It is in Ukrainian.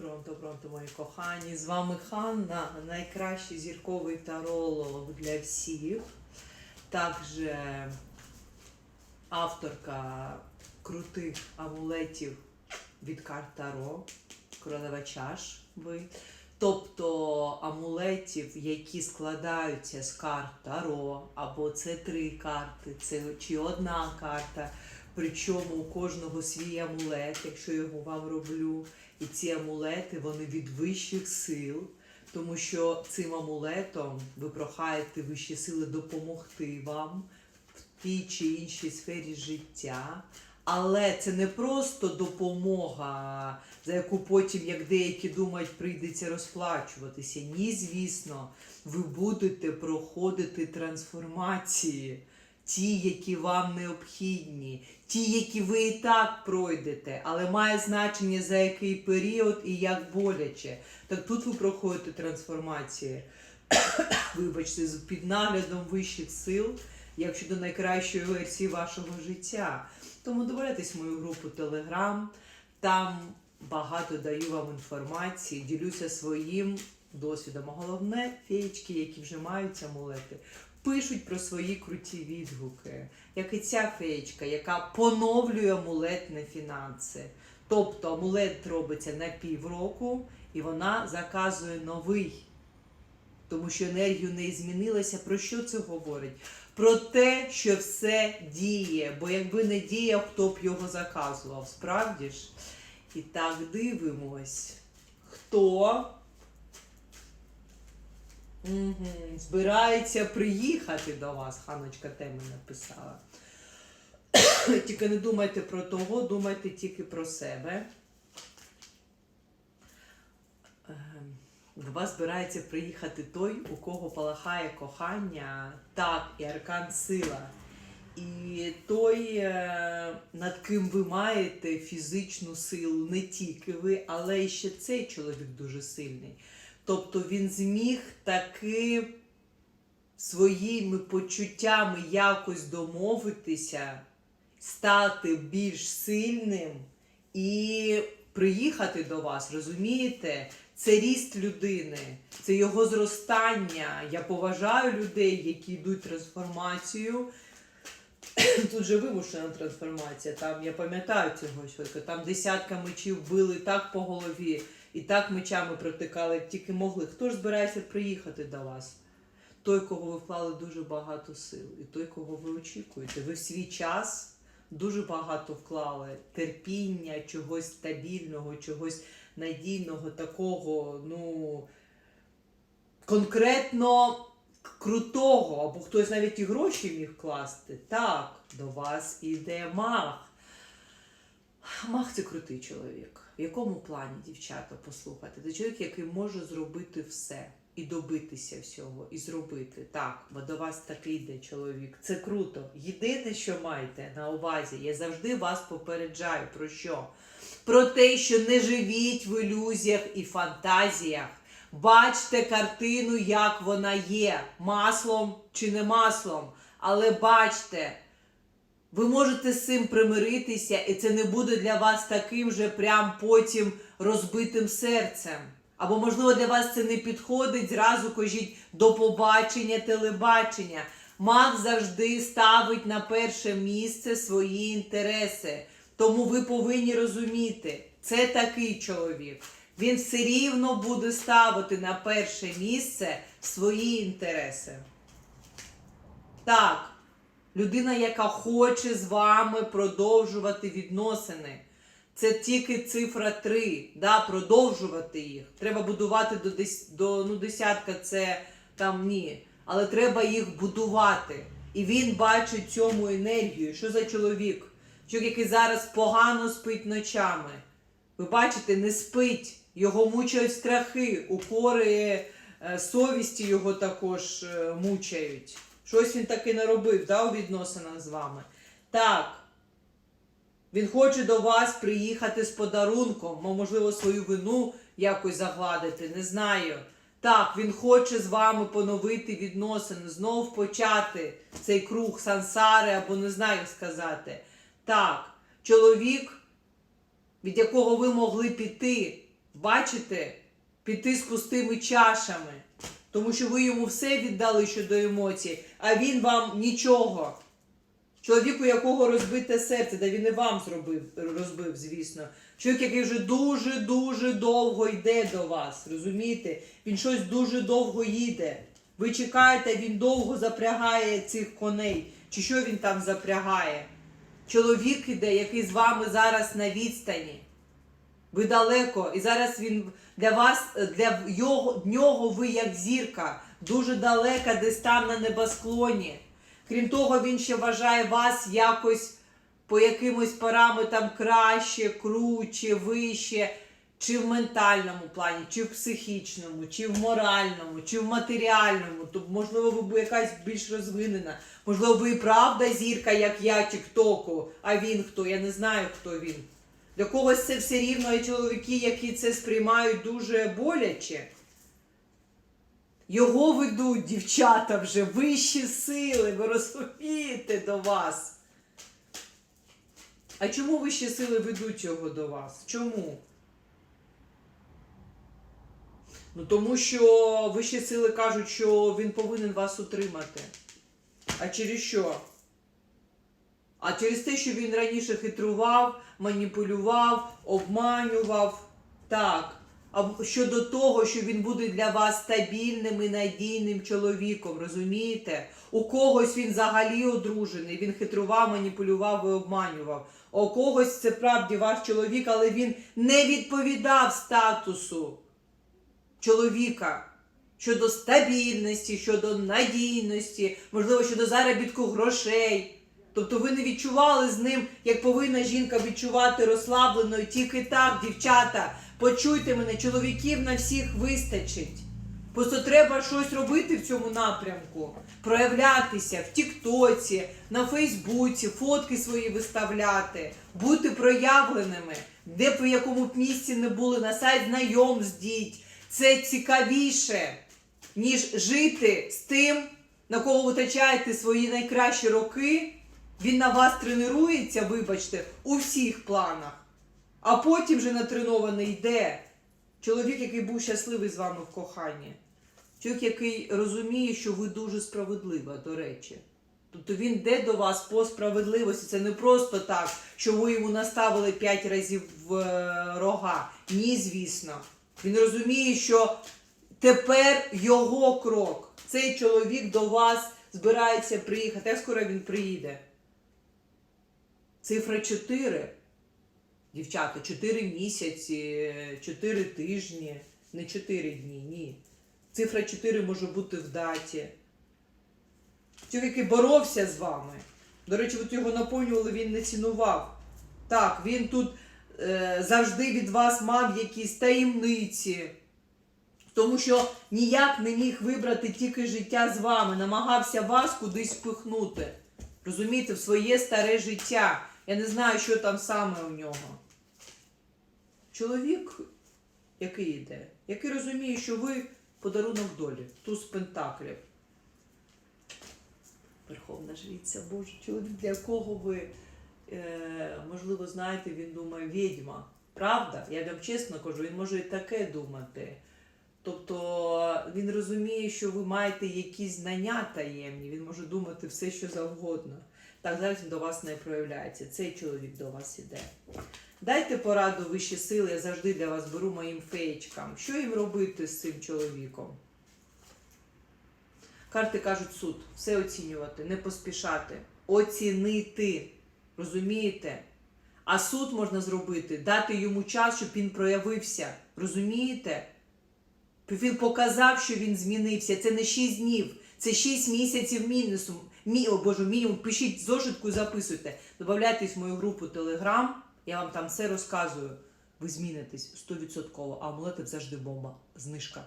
Пронто, пронто, мої кохані. З вами Ханна, найкращий зірковий таролог для всіх. Також авторка крутих амулетів від карт Таро, королева чаш ви. Тобто амулетів, які складаються з карт Таро, або це три карти, це чи одна карта. Причому у кожного свій амулет, якщо його вам роблю. І ці амулети вони від вищих сил, тому що цим амулетом ви прохаєте вищі сили допомогти вам в тій чи іншій сфері життя. Але це не просто допомога, за яку потім, як деякі думають, прийдеться розплачуватися. Ні, звісно, ви будете проходити трансформації, ті, які вам необхідні, ті, які ви і так пройдете, але має значення за який період і як боляче. Так тут ви проходите трансформації, вибачте, під наглядом вищих сил, як щодо найкращої версії вашого життя. Тому доводитесь мою групу Telegram, там багато даю вам інформації, ділюся своїм досвідом. А головне, феєчки, які вже мають амулети, пишуть про свої круті відгуки, як і ця феєчка, яка поновлює амулет на фінанси. Тобто амулет робиться на півроку, і вона заказує новий. Тому що енергія в неї змінилася. Про що це говорить? Про те, що все діє. Бо якби не діяв, хто б його заказував, справді ж? І так дивимось. Хто Угу. збирається приїхати до вас, Ханочка теми написала. тільки не думайте про того, думайте тільки про себе. Ем, До вас збирається приїхати той, у кого палахає кохання, так, і аркан сила. І той, е, над ким ви маєте фізичну силу, не тільки ви, але ще цей чоловік дуже сильний. Тобто він зміг таки своїми почуттями якось домовитися, стати більш сильним і приїхати до вас, розумієте? Це ріст людини, це його зростання. Я поважаю людей, які йдуть трансформацію. Тут же вимушена трансформація. Там я пам'ятаю цього чоловіка. Там десятка мечів били так по голові, і так мечами протикали, тільки могли. Хто ж збирається приїхати до вас? Той, кого ви вклали дуже багато сил, і той, кого ви очікуєте. Ви в свій час дуже багато вклали терпіння, чогось стабільного, чогось надійного, такого, ну конкретно крутого, або хтось навіть і гроші міг вкласти. Так, до вас іде маг. Мах це крутий чоловік. В якому плані, дівчата, послухайте? Це чоловік, який може зробити все. І добитися всього, і зробити. Так, бо до вас такий йде чоловік. Це круто. Єдине, що маєте на увазі, я завжди вас попереджаю про що? Про те, що не живіть в ілюзіях і фантазіях. Бачте картину, як вона є, маслом чи не маслом. Але бачте, ви можете з цим примиритися, і це не буде для вас таким же прям потім розбитим серцем. Або, можливо, для вас це не підходить, зразу кажіть до побачення, телебачення. Маг завжди ставить на перше місце свої інтереси. Тому ви повинні розуміти, це такий чоловік. Він все рівно буде ставити на перше місце свої інтереси. Так, людина, яка хоче з вами продовжувати відносини. Це тільки цифра 3, да, продовжувати їх. Треба будувати до, до ну, десятка, це там ні. Але треба їх будувати. І він бачить цьому енергію. Що за чоловік? Чоловік, який зараз погано спить ночами. Ви бачите, не спить. Його мучають страхи, укори е, совісті його також е, мучають. Щось він таки наробив да, у відносинах з вами. Так. Він хоче до вас приїхати з подарунком, можливо, свою вину якось загладити, не знаю. Так, він хоче з вами поновити відносини, знов почати цей круг сансари, або не знаю як сказати. Так, чоловік, від якого ви могли піти, бачите, піти з пустими чашами. Тому що ви йому все віддали щодо емоцій, а він вам нічого. Чоловік, у якого розбите серце, да він і вам зробив, розбив, звісно. Чоловік, який вже дуже-дуже довго йде до вас, розумієте? Він щось дуже довго їде. Ви чекаєте, він довго запрягає цих коней. Чи що він там запрягає? Чоловік іде, який з вами зараз на відстані. Ви далеко, і зараз він для вас, для його, нього ви як зірка, дуже далека, десь там на небосклоні. Крім того, він ще вважає вас якось по якимось параметрам краще, круче, вище, чи в ментальному плані, чи в психічному, чи в моральному, чи в матеріальному. Тобто, можливо, ви якась більш розвинена. Можливо, ви правда зірка, як я, Тіктоку, а він хто? Я не знаю, хто він. Для когось це все рівно і чоловіки, які це сприймають дуже боляче. Його ведуть дівчата вже вищі сили, ви розумієте до вас. А чому вищі сили ведуть його до вас? Чому? Ну тому що вищі сили кажуть, що він повинен вас утримати. А через що? А через те, що він раніше хитрував, маніпулював, обманював. Так. А щодо того, що він буде для вас стабільним і надійним чоловіком, розумієте? У когось він взагалі одружений, він хитрував, маніпулював і обманював. У когось це правді ваш чоловік, але він не відповідав статусу чоловіка щодо стабільності, щодо надійності, можливо, щодо заробітку грошей. Тобто ви не відчували з ним, як повинна жінка відчувати розслабленою. Тільки так, дівчата, почуйте мене, чоловіків на всіх вистачить. Просто треба щось робити в цьому напрямку, проявлятися в Тіктоці, на Фейсбуці, фотки свої виставляти, бути проявленими, де б в якому б місці не були, на сайт знайомств діть. Це цікавіше, ніж жити з тим, на кого ви витрачаєте свої найкращі роки. Він на вас тренується, вибачте, у всіх планах. А потім вже натренований йде. Чоловік, який був щасливий з вами в коханні. Чоловік, який розуміє, що ви дуже справедлива, до речі. Тобто він йде до вас по справедливості. Це не просто так, що ви йому наставили п'ять разів в е, рога. Ні, звісно. Він розуміє, що тепер його крок. Цей чоловік до вас збирається приїхати. Як скоро він приїде? Цифра 4. Дівчата, 4 місяці, 4 тижні, не 4 дні, ні. Цифра 4 може бути в даті. Чоловік, який боровся з вами. До речі, от його наповнювали, він не цінував. Так, він тут е, завжди від вас мав якісь таємниці. Тому що ніяк не міг вибрати тільки життя з вами, намагався вас кудись впихнути. Розумієте, в своє старе життя. Я не знаю, що там саме у нього. Чоловік, який йде, який розуміє, що ви подарунок долі, туз пентаклів. Верховна жриця, Боже, чоловік, для кого ви, е, можливо, знаєте, він думає, відьма. Правда? Я вам чесно кажу, він може і таке думати. Тобто він розуміє, що ви маєте якісь знання таємні, він може думати все, що завгодно. Так, зараз він до вас не проявляється. Цей чоловік до вас іде. Дайте пораду вищі сили, я завжди для вас беру моїм феєчкам. Що їм робити з цим чоловіком? Карти кажуть суд, все оцінювати, не поспішати, оцінити. Розумієте? А суд можна зробити, дати йому час, щоб він проявився. Розумієте? Він показав, що він змінився. Це не 6 днів, це 6 місяців мінусу. Мі, о Боже, мінімум. Пишіть зошитку і записуйте. Добавляйтесь в мою групу Telegram, я вам там все розказую. Ви змінитесь 100%, а амулети завжди бомба. Знижка.